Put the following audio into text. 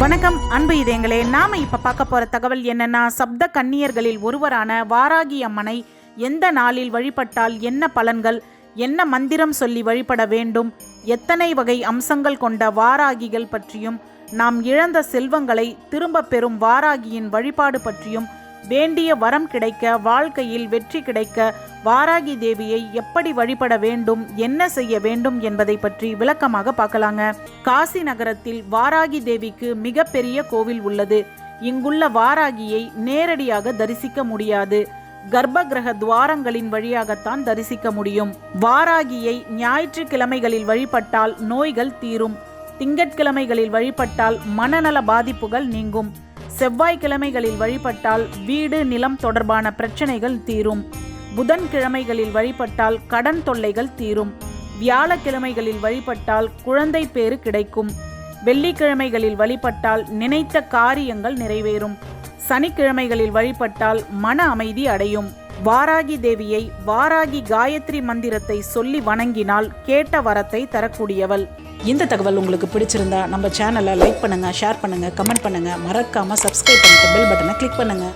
வணக்கம் அன்பு இதயங்களே. நாம இப்ப பார்க்க போற தகவல் என்னன்னா சப்த கன்னியர்களில் ஒருவரான வாராகி அம்மனை எந்த நாளில் வழிபட்டால் என்ன பலன்கள் என்ன மந்திரம் சொல்லி வழிபட வேண்டும் எத்தனை வகை அம்சங்கள் கொண்ட வாராகிகள் பற்றியும் நாம் இழந்த செல்வங்களை திரும்ப பெறும் வாராகியின் வழிபாடு பற்றியும் வேண்டிய வரம் கிடைக்க வாழ்க்கையில் வெற்றி கிடைக்க வாராகி தேவியை எப்படி வழிபட வேண்டும் என்ன செய்ய வேண்டும் என்பதை பற்றி விளக்கமாக பார்க்கலாங்க. காசி நகரத்தில் வாராகி தேவிக்கு மிகப்பெரிய கோவில் உள்ளது. இங்குள்ள வாராகியை நேரடியாக தரிசிக்க முடியாது. கர்ப்ப கிரக துவாரங்களின் வழியாகத்தான் தரிசிக்க முடியும். வாராகியை ஞாயிற்றுக்கிழமைகளில் வழிபட்டால் நோய்கள் தீரும். திங்கட்கிழமைகளில் வழிபட்டால் மனநல பாதிப்புகள் நீங்கும். செவ்வாய்க்கிழமைகளில் வழிபட்டால் வீடு நிலம் தொடர்பான பிரச்சனைகள் தீரும். புதன்கிழமைகளில் வழிபட்டால் கடன் தொல்லைகள் தீரும். வியாழக்கிழமைகளில் வழிபட்டால் குழந்தை பேறு கிடைக்கும். வெள்ளிக்கிழமைகளில் வழிபட்டால் நினைத்த காரியங்கள் நிறைவேறும். சனிக்கிழமைகளில் வழிபட்டால் மன அமைதி அடையும். வாராகி தேவியை வாராகி காயத்ரி மந்திரத்தை சொல்லி வணங்கினால் கேட்ட வரத்தை தரக்கூடியவள். இந்த தகவல் உங்களுக்கு பிடிச்சிருந்தா நம்ம சேனலை லைக் பண்ணுங்க ஷேர் பண்ணுங்க கமெண்ட் பண்ணுங்க. மறக்காம சப்ஸ்கிரைப் பண்ணிட்டு பெல் பட்டனை கிளிக் பண்ணுங்க.